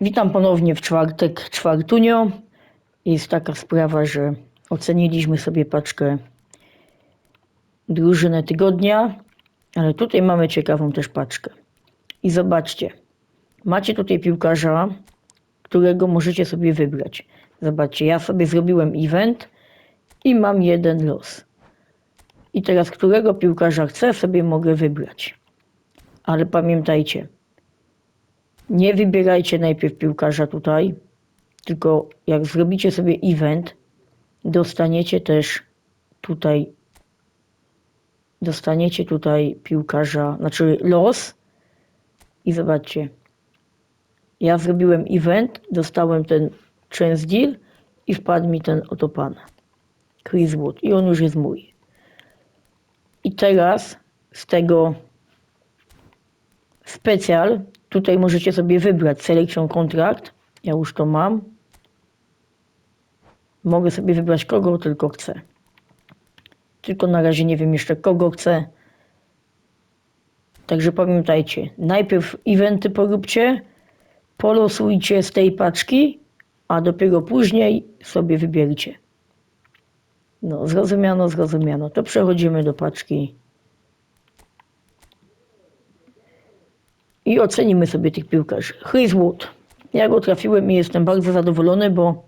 Witam ponownie w czwartek, czwartunio. Jest taka sprawa, że oceniliśmy sobie paczkę drużynę tygodnia, ale tutaj mamy ciekawą też paczkę. I zobaczcie, macie tutaj piłkarza, którego możecie sobie wybrać. Zobaczcie, ja sobie zrobiłem event i mam jeden los. I teraz, którego piłkarza chcę, sobie mogę wybrać. Ale pamiętajcie, nie wybierajcie najpierw piłkarza tutaj, tylko jak zrobicie sobie event, dostaniecie też tutaj dostaniecie tutaj piłkarza, znaczy los i zobaczcie. Ja zrobiłem event, dostałem ten chance deal i wpadł mi ten oto pan. Chris Wood i on już jest mój. I teraz z tego specjal tutaj możecie sobie wybrać selection kontrakt. Ja już to mam. Mogę sobie wybrać kogo tylko chcę. Tylko na razie nie wiem jeszcze kogo chcę. Także pamiętajcie, najpierw eventy poróbcie, polosujcie z tej paczki, a dopiero później sobie wybierzcie. No, zrozumiano, zrozumiano. To przechodzimy do paczki i ocenimy sobie tych piłkarzy. Chris Wood. Ja go trafiłem i jestem bardzo zadowolony, bo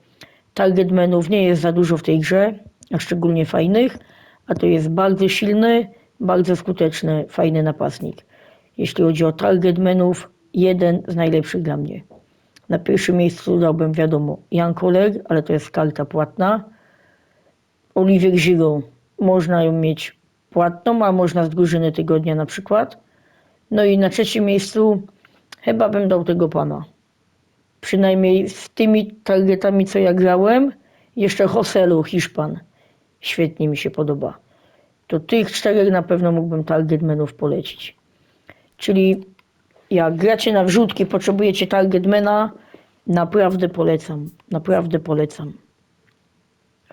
targetmenów nie jest za dużo w tej grze, a szczególnie fajnych, a to jest bardzo silny, bardzo skuteczny, fajny napastnik. Jeśli chodzi o targetmenów, jeden z najlepszych dla mnie. Na pierwszym miejscu dałbym, wiadomo, Jan Koller, ale to jest karta płatna. Oliver Giroud, można ją mieć płatną, a można z drużyny tygodnia na przykład. No i na trzecim miejscu chyba bym dał tego pana. Przynajmniej z tymi targetami, co ja grałem, jeszcze Joselu, Hiszpan. Świetnie mi się podoba. To tych czterech na pewno mógłbym targetmenów polecić. Czyli jak gracie na wrzutki, potrzebujecie targetmana, naprawdę polecam. Naprawdę polecam.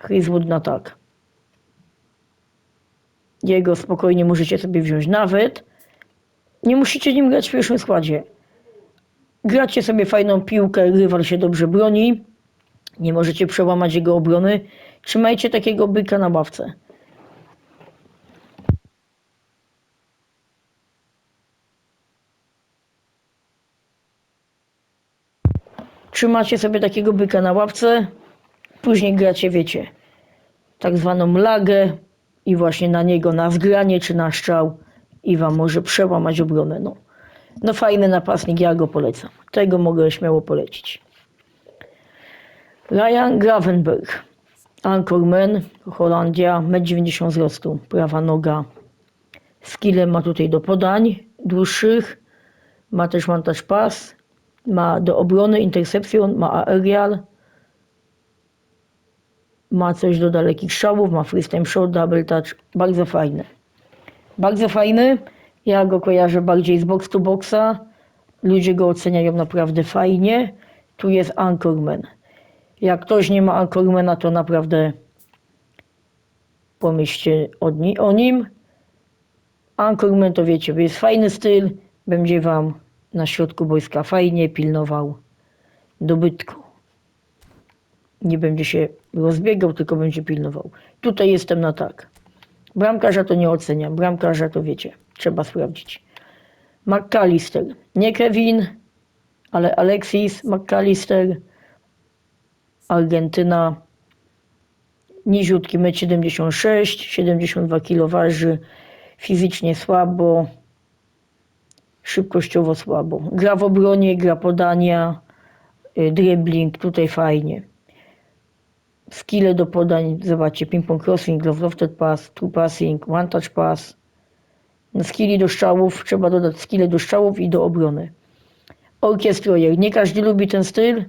Chris na tak. Jego spokojnie możecie sobie wziąć nawet. Nie musicie nim grać w pierwszym składzie. Gracie sobie fajną piłkę, rywal się dobrze broni. Nie możecie przełamać jego obrony. Trzymajcie takiego byka na ławce. Trzymacie sobie takiego byka na ławce, później gracie, wiecie, tak zwaną lagę i właśnie na niego na zgranie czy na strzał i wam może przełamać obronę. No, no fajny napastnik, ja go polecam. Tego mogę śmiało polecić. Ryan Gravenberg, Anchorman, Holandia, 1,90 m wzrostu, prawa noga. Skille ma tutaj do podań dłuższych, ma też montaż pas, ma do obrony interception, ma aerial, ma coś do dalekich strzałów, ma freestyle shot, double touch, bardzo fajne. Bardzo fajny, ja go kojarzę bardziej z box to boxa, ludzie go oceniają naprawdę fajnie, tu jest Anchorman. Jak ktoś nie ma Anchormana, to naprawdę pomyślcie o, ni- o nim. Anchorman to wiecie, jest fajny styl, będzie wam na środku wojska fajnie pilnował dobytku. Nie będzie się rozbiegał, tylko będzie pilnował. Tutaj jestem na tak. Bramkarza to nie oceniam, bramkarza to wiecie, trzeba sprawdzić. McAllister, nie Kevin, ale Alexis McAllister, Argentyna, niziutki 1,76 m, 72 kg waży, fizycznie słabo, szybkościowo słabo. Gra w obronie, gra podania, y, dribbling, tutaj fajnie. Skille do podań, zobaczcie, ping-pong crossing, lofted pass, two passing, one touch pass. No, skilli do strzałów, trzeba dodać skille do strzałów i do obrony. Orkiestrojer, nie każdy lubi ten styl.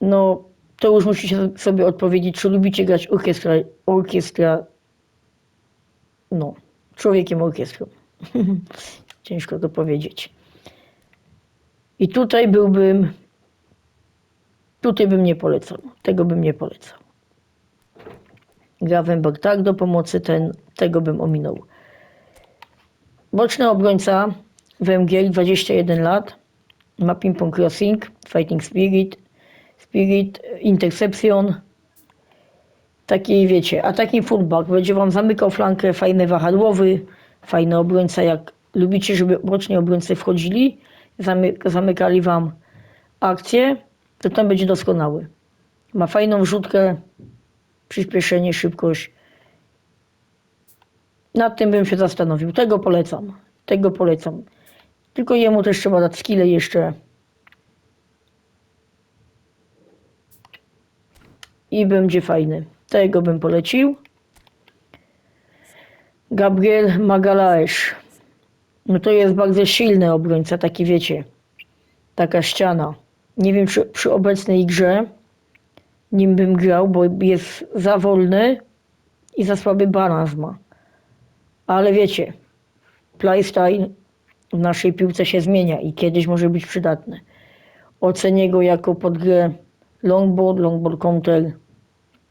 No, to już musicie sobie odpowiedzieć, czy lubicie grać orkiestra, orkiestra, no, człowiekiem orkiestrą. Ciężko to powiedzieć. I tutaj byłbym, tutaj bym nie polecał, tego bym nie polecał. Gravenberg tak do pomocy, ten, tego bym ominął. Boczny obrońca, Węgiel, 21 lat, ma ping-pong crossing, fighting spirit, spirit, interception. Taki, wiecie, attacking fullback. Będzie wam zamykał flankę, fajny wahadłowy, fajny obrońca. Jak lubicie, żeby bocznie obrońcy wchodzili, zamy, zamykali wam akcję, to ten będzie doskonały. Ma fajną wrzutkę, przyspieszenie, szybkość. Nad tym bym się zastanowił. Tego polecam. Tego polecam. Tylko jemu też trzeba dać skille jeszcze. I będzie fajny. Tego bym polecił. Gabriel Magalaesz. No to jest bardzo silny obrońca, taki wiecie. Taka ściana. Nie wiem, czy przy obecnej grze nim bym grał, bo jest za wolny i za słaby balans ma. Ale wiecie, playstyle w naszej piłce się zmienia i kiedyś może być przydatny. Ocenię go jako pod grę longboard, longboard counter.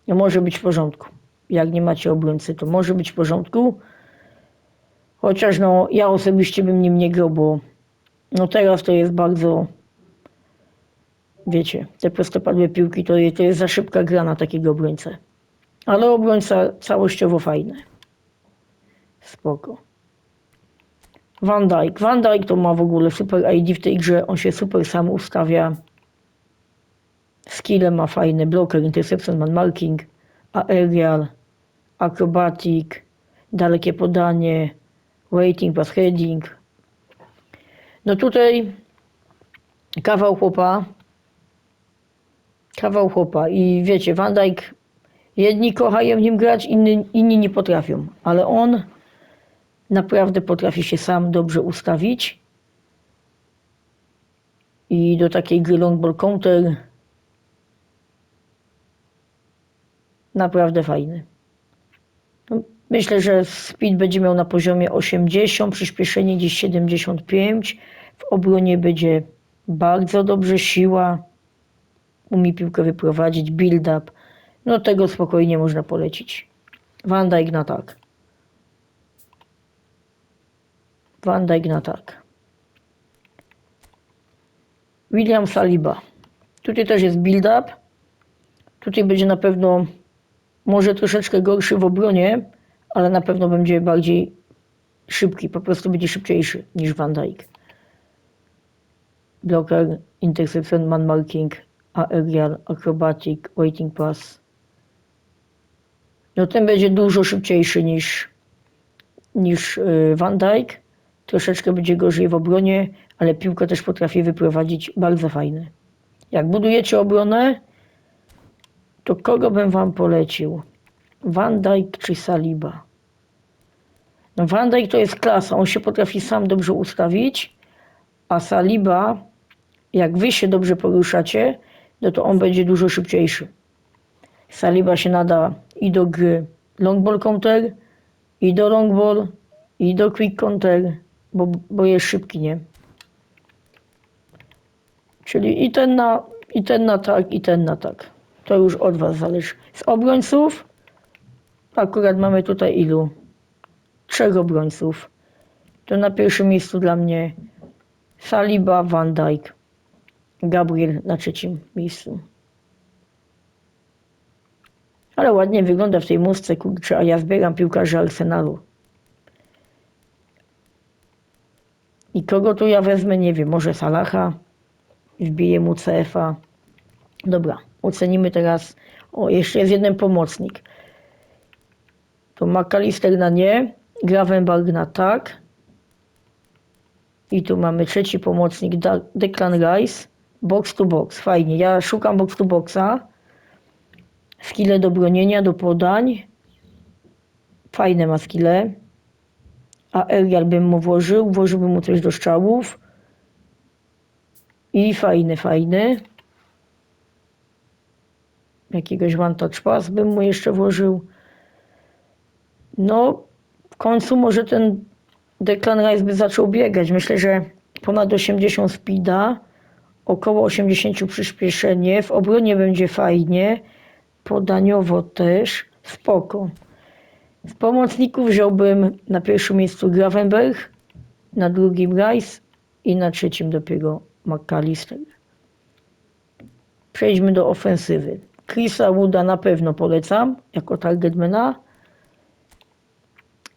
No może być w porządku. Jak nie macie obrońcy, to może być w porządku. Chociaż no, ja osobiście bym nim nie grał, bo no teraz to jest bardzo, wiecie, te prostopadłe piłki to, to jest za szybka gra na takiego obrońcę. Ale obrońca całościowo fajny. Spoko. Van Dijk. Van Dijk to ma w ogóle super ID w tej grze. On się super sam ustawia. Skille ma fajne. Blocker, interception, man marking, aerial, acrobatic, dalekie podanie, waiting, pass heading. No tutaj kawał chłopa. Kawał chłopa. I wiecie, Van Dijk jedni kochają nim grać, inni, inni nie potrafią. Ale on naprawdę potrafi się sam dobrze ustawić. I do takiej gry long ball counter naprawdę fajny. Myślę, że speed będzie miał na poziomie 80, przyspieszenie gdzieś 75. W obronie będzie bardzo dobrze siła. Umie piłkę wyprowadzić, build up. No tego spokojnie można polecić. Van Dijk na tak. Van Dijk na tak. William Saliba. Tutaj też jest build-up. Tutaj będzie na pewno może troszeczkę gorszy w obronie, ale na pewno będzie bardziej szybki, po prostu będzie szybciejszy niż Van Dijk. Blocker, interception, man marking, aerial, acrobatic, waiting pass. No ten będzie dużo szybciejszy niż, niż y, Van Dijk. Troszeczkę będzie gorzej w obronie, ale piłkę też potrafi wyprowadzić bardzo fajny. Jak budujecie obronę, to kogo bym wam polecił? Van Dijk czy Saliba? No Van Dijk to jest klasa, on się potrafi sam dobrze ustawić, a Saliba, jak wy się dobrze poruszacie, no to on będzie dużo szybciejszy. Saliba się nada i do gry long ball counter, i do long ball, i do quick counter, bo, bo jest szybki, nie? Czyli i ten na, i ten na tak, i ten na tak. To już od was zależy. Z obrońców akurat mamy tutaj ilu? Trzech obrońców. To na pierwszym miejscu dla mnie Saliba, Van Dijk, Gabriel na trzecim miejscu. Ale ładnie wygląda w tej muszce, kurczę, a ja zbieram piłkarzy Arsenalu. I kogo tu ja wezmę, nie wiem, może Salaha, wbiję mu CF-a. Dobra, ocenimy teraz. O, jeszcze jest jeden pomocnik. To McAllister na nie, Gravenberg na tak. I tu mamy trzeci pomocnik, Declan Rice, box to box, fajnie. Ja szukam box to boxa, skille do bronienia, do podań. Fajne ma skille. A Arial bym mu włożył, włożyłbym mu coś do strzałów. I fajny, fajny. Jakiegoś one touch pass bym mu jeszcze włożył. No, w końcu może ten Declan Rice by zaczął biegać. Myślę, że ponad 80 speeda, około 80 przyspieszenie. W obronie będzie fajnie. Podaniowo też. Spoko. Z pomocników wziąłbym na pierwszym miejscu Gravenberg, na drugim Rice i na trzecim dopiero McAllister. Przejdźmy do ofensywy. Chrisa Wooda na pewno polecam jako targetmana.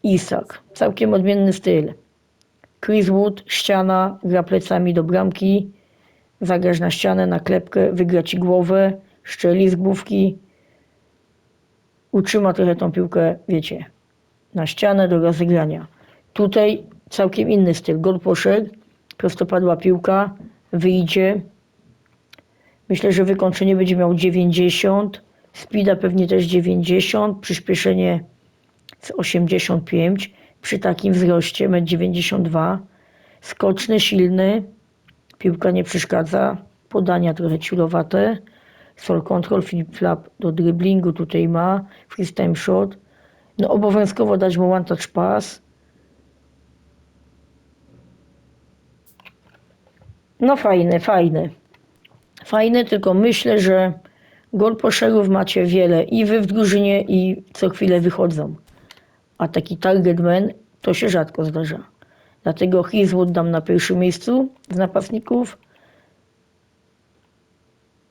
Isak. Całkiem odmienny styl. Chris Wood, ściana, gra plecami do bramki. Zagrasz na ścianę, na klepkę, wygra ci głowę, szczeli z główki. Utrzyma trochę tą piłkę, wiecie, na ścianę do rozegrania. Tutaj całkiem inny styl. Gol poszedł, prostopadła piłka, wyjdzie. Myślę, że wykończenie będzie miał 90, speeda pewnie też 90, przyspieszenie z 85 przy takim wzroście 1,92 skoczny, silny, piłka nie przeszkadza, podania trochę ciulowate, sol control, flip flap do driblingu tutaj ma, freestyle shot, no obowiązkowo dać mu one touch pass, no fajne, fajne, fajne, tylko myślę, że gol poszerów macie wiele i wy w drużynie i co chwilę wychodzą. A taki targetman to się rzadko zdarza. Dlatego Hizwood dam na pierwszym miejscu z napastników,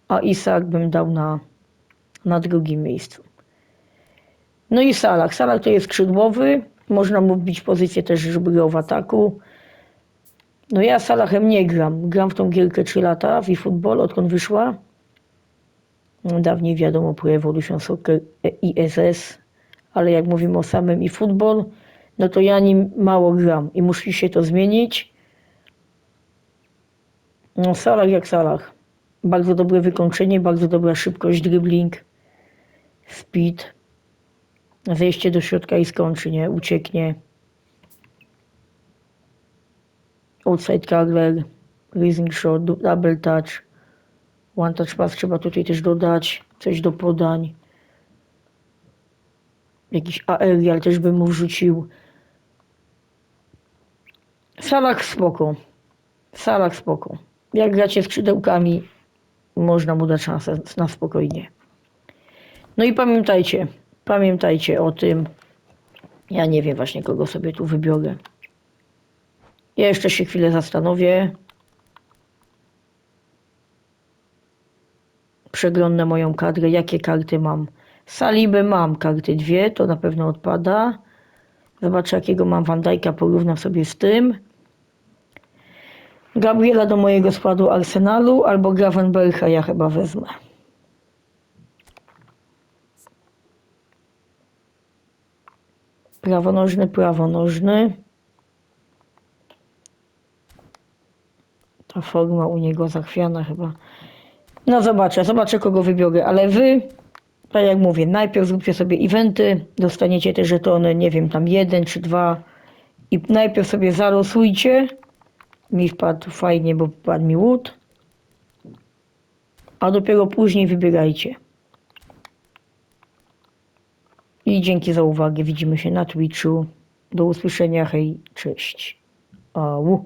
a Isak bym dał na, na drugim miejscu. No i Salah. Salah to jest skrzydłowy, można mu wbić pozycję też, żeby grał w ataku. No ja Salahem nie gram. Gram w tą gierkę 3 lata w eFootball, odkąd wyszła. Dawniej wiadomo Pro Evolution Soccer ISS, ale jak mówimy o samym i futbol, no to ja nim mało gram i musi się to zmienić. No Salah jak Salah. Bardzo dobre wykończenie, bardzo dobra szybkość, dribbling, speed. Zejście do środka i skończy, nie? Ucieknie. Outside curler, raising shot, double touch. One touch pass trzeba tutaj też dodać. Coś do podań jakiś aerial też bym mu wrzucił. Salak spoko. Salak spoko. Jak gracie skrzydełkami, można mu dać szansę na spokojnie. No i pamiętajcie, pamiętajcie o tym. Ja nie wiem właśnie kogo sobie tu wybiorę. Ja jeszcze się chwilę zastanowię. Przeglądnę moją kadrę, jakie karty mam. Saliby mam karty dwie, to na pewno odpada. Zobaczę jakiego mam Van Dijk'a, porównam sobie z tym. Gabriela do mojego składu Arsenalu albo Gravenbercha ja chyba wezmę. Prawonożny, prawonożny. Ta forma u niego zachwiana chyba. No zobaczę, zobaczę kogo wybiorę, ale wy tak jak mówię, najpierw zróbcie sobie eventy, dostaniecie te żetony, nie wiem, tam jeden czy dwa i najpierw sobie zarosujcie. Mi wpadł fajnie, bo wpadł mi łód. A dopiero później wybierajcie. I dzięki za uwagę. Widzimy się na Twitchu. Do usłyszenia. Hej, cześć. Au.